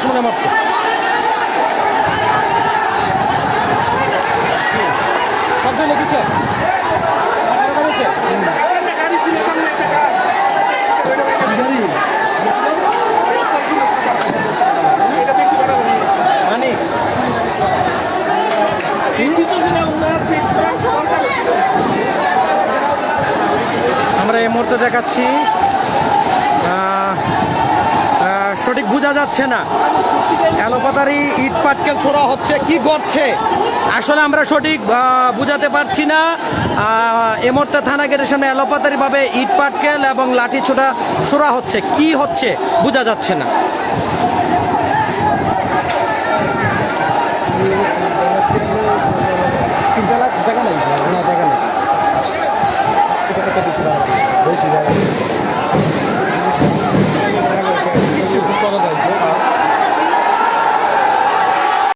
Gas মনে মারছে শব্দ হলো কিসের? আপনারা সঠিক বোঝা যাচ্ছে না। এলোপাতারি ইট পাটকেল ছোড়া হচ্ছে, কি করছে আসলে আমরা সঠিক বুঝাতে পারছি না। মুহূর্তে থানা গেটের সামনে এলোপাতারিভাবে ইট পাটকেল এবং লাঠি ছোটা ছোড়া হচ্ছে। কি হচ্ছে? বোঝা যাচ্ছে না।